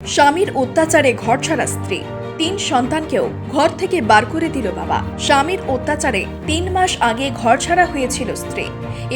স্বামীর অত্যাচারে ঘর ছাড়া স্ত্রী। তিন সন্তানকেও ঘর থেকে বার করে দিল বাবা। স্বামীর অত্যাচারে তিন মাস আগে ঘর ছাড়া হয়েছিল স্ত্রী।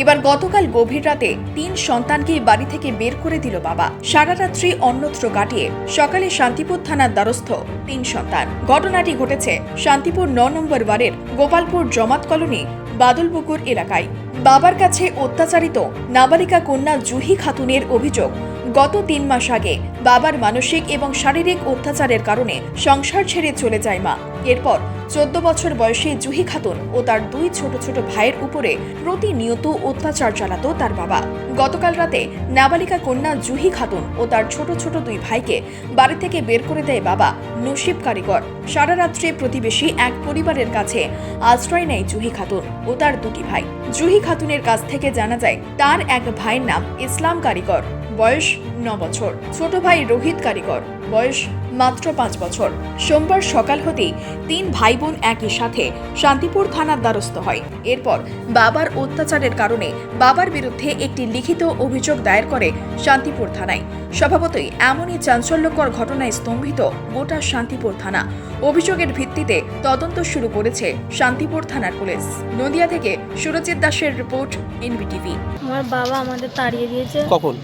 এবার গতকাল গভীর রাতে তিন সন্তানকে বাড়ি থেকে বের করে দিল বাবা। সারা রাত্রি অন্যত্র কাটিয়ে সকালে শান্তিপুর থানার দ্বারস্থ তিন সন্তান। ঘটনাটি ঘটেছে শান্তিপুর ন নম্বর ওয়ার্ডের গোপালপুর জমাত কলোনি, বাদলপুকুর এলাকায়। বাবার কাছে অত্যাচারিত নাবালিকা কন্যা জুহি খাতুনের অভিযোগ গত তিন মাস আগে বাবার মানসিক এবং শারীরিক অত্যাচারের কারণে সংসার ছেড়ে চলে যায় মা। এরপর চোদ্দ বছর বয়সী জুহি খাতুন ও তার দুই ছোট ছোট ভাইয়ের উপরে প্রতিনিয়ত অত্যাচার চালাতো তার বাবা। গতকাল রাতে নাবালিকা কন্যা জুহি খাতুন ও তার ছোট ছোট দুই ভাইকে বাড়ি থেকে বের করে দেয় বাবা নসিব কারিগর। সারা রাত্রে প্রতিবেশী এক পরিবারের কাছে আশ্রয় নেয় জুহি খাতুন ও তার দুটি ভাই। জুহি খাতুনের কাছ থেকে জানা যায়, তার এক ভাইয়ের নাম ইসলাম কারিগর। বয়স ন বছর। ছোট ভাই রোহিত কারিগর বয়স মাত্র পাঁচ বছর। সোমবার সকাল হতেই তিন ভাই বোন একই সাথে শান্তিপুর থানার দ্বারস্থ হয়। এরপর বাবার অত্যাচারের কারণে বাবার বিরুদ্ধে একটি লিখিত অভিযোগ দায়ের করে শান্তিপুর থানায়। স্বভাবতই এমনই চাঞ্চল্যকর ঘটনায় স্তম্ভিত গোটা শান্তিপুর থানা। অভিযোগের ভিত্তিতে তদন্ত শুরু করেছে শান্তিপুর থানার পুলিশ। নদিয়া থেকে সুরজিৎ দাসের রিপোর্ট এনবিটিভি। আমার বাবা আমাদের তাড়িয়ে দিয়েছে। কখন?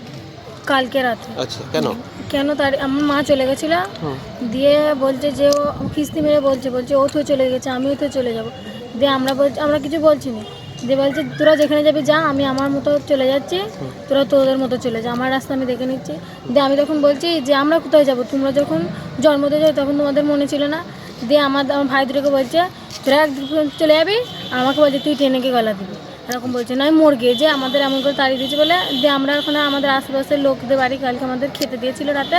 কালকে রাতে। আচ্ছা কেন? কেন তার আমার মা চলে গেছিল। দিয়ে বলছে যে ও কিস্তি মেরে বলছে বলছে ও তো চলে গেছে আমিও তো চলে যাব। দিয়ে আমরা বলছি আমরা কিছু বলছি না দিয়ে বলছে তোরা যেখানে যাবি যা আমি আমার মতো চলে যাচ্ছি। তোরা তোদের মতো চলে যা আমার রাস্তা আমি দেখে নিচ্ছি। দিয়ে আমি তখন বলছি যে আমরা কোথায় যাব? তোমরা যখন জন্ম দিয়ে যাও তখন তোমাদের মনে ছিল না? দিয়ে আমার আমার ভাই দুটোকে বলছে তোরা চলে যাবি আমাকে বলছে তুই ট্রেনেকে গলা দিবি। এরকম বলছে নয় মোর গিয়ে যে আমাদের এমন করে তাড়িয়ে দিয়েছে বলে দিয়ে আমরা ওখানে আমাদের আশেপাশের লোকদের বাড়ি কালকে আমাদের খেতে দিয়েছিল রাতে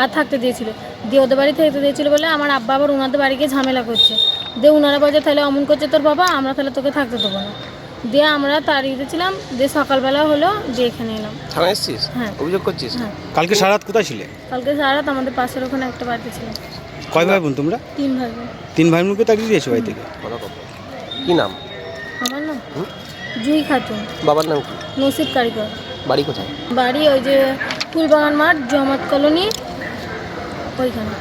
আর থাকতে দিয়েছিল। দিয়ে ওদের বাড়ি থাকতে দিয়েছিল বলে আমার আব্বা আবার ওনাদের বাড়ি গিয়ে ঝামেলা করছে। দিয়ে ওনারা বলছে তাহলে অমন করছে তোর বাবা আমরা তাহলে তোকে থাকতে দেবো না। দিয়ে আমরা তাড়িয়ে দিয়েছিলাম দিয়ে সকালবেলা হলো দিয়ে এখানে এলাম। থানায় এসছিস? হ্যাঁ। অভিযোগ করছিস? হ্যাঁ। কালকে সারা রাত কোথায় ছিলে? কালকে সারা রাত আমাদের পাশের ওখানে একটা বাড়িতে ছিল কয় ভাই বোন তোমরা? তিন ভাই বোন। তিন ভাই বোনকে তাড়িয়ে দিয়েছ বাড়ি থেকে? কি নাম? আমার না হুম? জুই খাতুন। বাবার নাম কি? নসিব কারিগর। বাড়ি কোথায়? বাড়ি ওই যে ফুলবাগান মাঠ জমাত কলোনি ওইখানে।